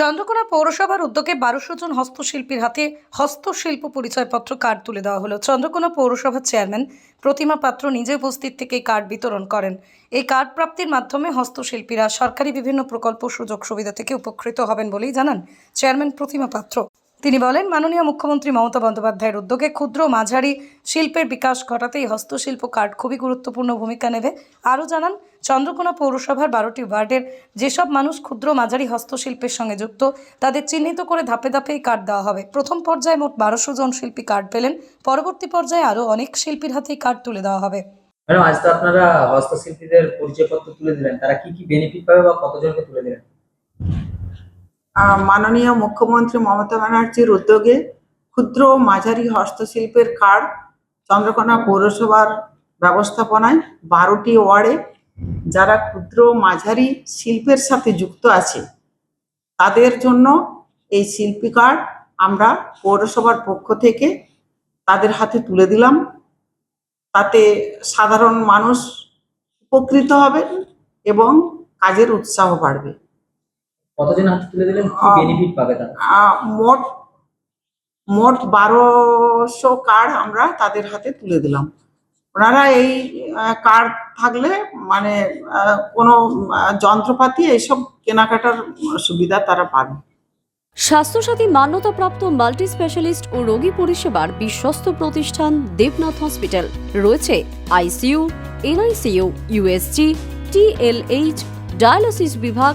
চন্দ্রকোনা পৌরসভার উদ্যোগে বারোশো জন হস্তশিল্পীর হাতে হস্তশিল্প পরিচয়পত্র কার্ড তুলে দেওয়া হলো। চন্দ্রকোনা পৌরসভার চেয়ারম্যান প্রতিমা পাত্র নিজে উপস্থিত থেকে কার্ড বিতরণ করেন। এই কার্ড প্রাপ্তির মাধ্যমে হস্তশিল্পীরা সরকারি বিভিন্ন প্রকল্প সুযোগ সুবিধা থেকে উপকৃত হবেন বলেই জানান চেয়ারম্যান প্রতিমা পাত্র। তিনি বলেন, মাননীয় মুখ্যমন্ত্রী মমতা বন্দ্যোপাধ্যায়ের উদ্যোগে ক্ষুদ্র মাঝারি শিল্পের বিকাশ ঘটাতে এই হস্তশিল্প কার্ড খুবই গুরুত্বপূর্ণ ভূমিকা নেবে। আরও জানান, চন্দ্রকোনা পৌরসভার বারোটি ওয়ার্ডের যেসব মানুষ ক্ষুদ্র মাঝারি হস্তশিল্পের সঙ্গে যুক্ত, তাদের চিহ্নিত করে ধাপে ধাপে এই কার্ড দেওয়া হবে। প্রথম পর্যায়ে মোট বারোশো জন শিল্পী কার্ড পেলেন, পরবর্তী পর্যায়ে আরও অনেক শিল্পীর হাতেই কার্ড তুলে দেওয়া হবে। আজ তো আপনারা হস্তশিল্পীদের পরিচয়পত্র তুলে দিলেন, তারা কি কি বেনিফিট পাবে বা কতজনকে তুলে দিলেন? মাননীয় মুখ্যমন্ত্রী মমতা ব্যানার্জির উদ্যোগে ক্ষুদ্র মাঝারি হস্তশিল্পের কার্ড চন্দ্রকোনা পৌরসভার ব্যবস্থাপনায় বারোটি ওয়ার্ডে যারা ক্ষুদ্র মাঝারি শিল্পের সাথে যুক্ত আছে, তাদের জন্য এই শিল্পী কার্ড আমরা পৌরসভার পক্ষ থেকে তাদের হাতে তুলে দিলাম। তাতে সাধারণ মানুষ উপকৃত হবে এবং কাজের উৎসাহ বাড়বে। কতজন হাতে তুলে দিলেন? কি আহ, বেনিফিট পাবে তারা? মোট মোট বারোশো কার্ড আমরা তাদের হাতে তুলে দিলাম। ওনারা এই কার্ড থাকলে মানে আহ, কোনো যন্ত্রপাতি এইসব কেনাকাটার সুবিধা তারা পাবে। স্বাস্থ্যসাথী মান্যতাপ্রাপ্ত মাল্টি স্পেশালিস্ট ও রোগী পরিষেবার বিশ্বস্ত প্রতিষ্ঠান দেবনাথ হসপিটাল। রয়েছে ICU NICU USG TLH dialysis বিভাগ